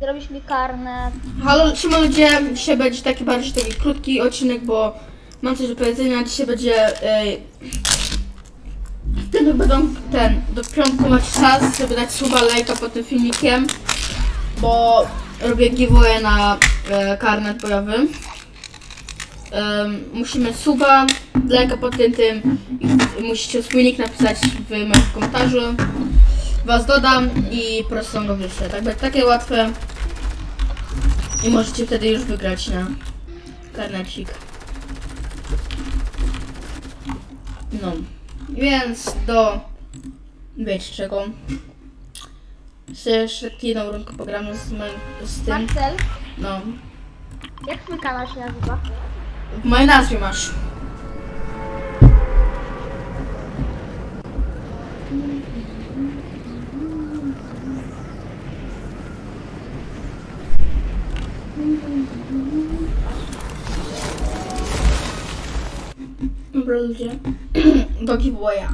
zrobisz mi karnet. Halo, Szymon, ludzie, dzisiaj będzie taki bardziej taki krótki odcinek, bo mam coś do powiedzenia. Dzisiaj będzie... Yy, ten, będą ten, do piątku macie czas, żeby dać suba, lajka pod tym filmikiem, bo robię giveaway na e, karnet bojowy. Musimy suba, lajka pod tym, tym i musicie swój nick napisać w moim komentarzu. Was dodam i po prostu go wyślę. Tak, będzie takie łatwe. I możecie wtedy już wygrać na karnecik. No. Więc do... Wiecie czego. Jeszcze jeszcze jedną rundkę pogramy z, moim, z tym. Marcel, No. jak twój kanał się nazywa? W mojej nazwie masz. Dobra ludzie. Do giveawaya.